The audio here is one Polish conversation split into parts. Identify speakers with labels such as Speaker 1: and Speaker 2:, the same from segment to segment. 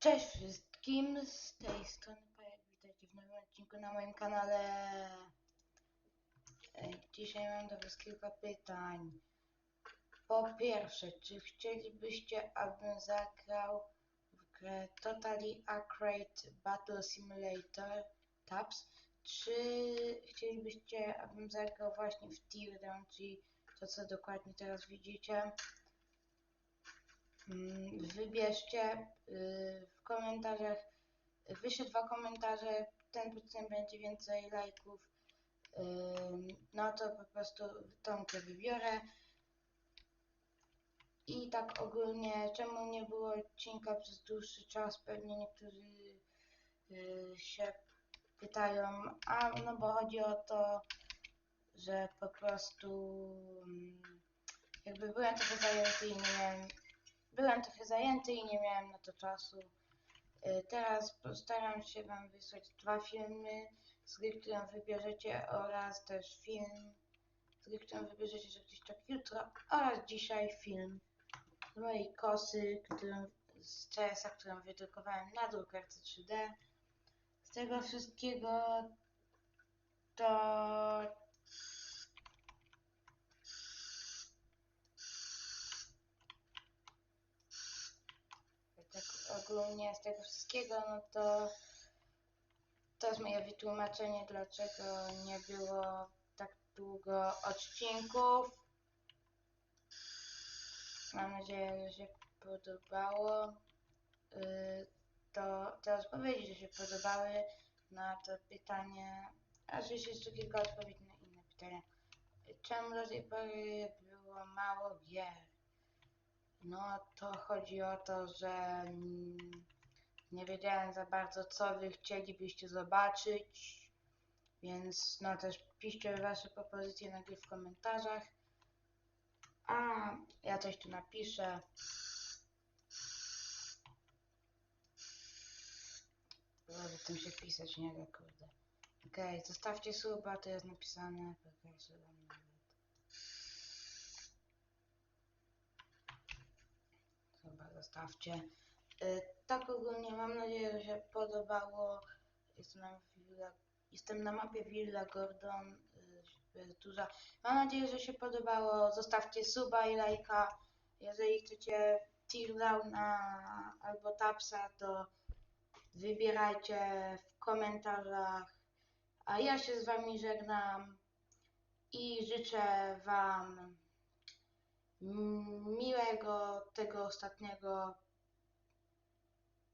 Speaker 1: Cześć wszystkim, z tej strony Pajek, witajcie w nowym odcinku na moim kanale. Dzisiaj mam do was kilka pytań. Po pierwsze, czy chcielibyście, abym zagrał w grę Totally Accurate Battle Simulator Tabs? Czy chcielibyście, abym zagrał właśnie w Teardown, czyli to co dokładnie teraz widzicie? Mm, Wybierzcie y, w komentarzach, wyślę dwa komentarze, ten tym będzie więcej lajków, ym, no to po prostu grę wybiorę. I tak ogólnie, czemu nie było odcinka przez dłuższy czas, pewnie niektórzy y, się pytają, a no bo chodzi o to, że po prostu mm, jakby byłem trochę zajęty i nie miałem byłem trochę zajęty i nie miałem na to czasu. Y, Teraz postaram się Wam wysłać dwa filmy z gry, którą wybierzecie oraz też film z gry, którą wybierzecie, gdzieś tak jutro oraz dzisiaj film z mojej kosy, którą, z CS-a, którą wydrukowałem na drukarce 3D. Z tego wszystkiego to tak ogólnie z tego wszystkiego, no to to jest moje wytłumaczenie, dlaczego nie było tak długo odcinków. Mam nadzieję, że się podobało. Yy, To teraz powiedzieć, że się podobały na to pytanie, a że jeszcze kilka odpowiedzi na inne pytania. Czemu do tej pory było mało gier? No to chodzi o to, że mm, nie wiedziałem za bardzo, co wy chcielibyście zobaczyć, więc no też piszcie wasze propozycje na gry w komentarzach. A ja coś tu napiszę. Żeby tym się pisać nie da, kurde. Okej, zostawcie suba, to jest napisane. Pokażę wam. Zostawcie. Y, Tak ogólnie mam nadzieję, że się podobało. Jestem na, Villa, jestem na mapie Villa Gordon. y, duża. Mam nadzieję, że się podobało. Zostawcie suba i lajka. Jeżeli chcecie teardowna albo tapsa, to wybierajcie w komentarzach. A ja się z wami żegnam i życzę wam miłego tego ostatniego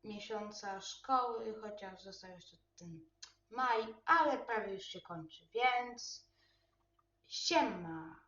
Speaker 1: miesiąca szkoły, chociaż został jeszcze ten maj, ale prawie już się kończy, więc siema!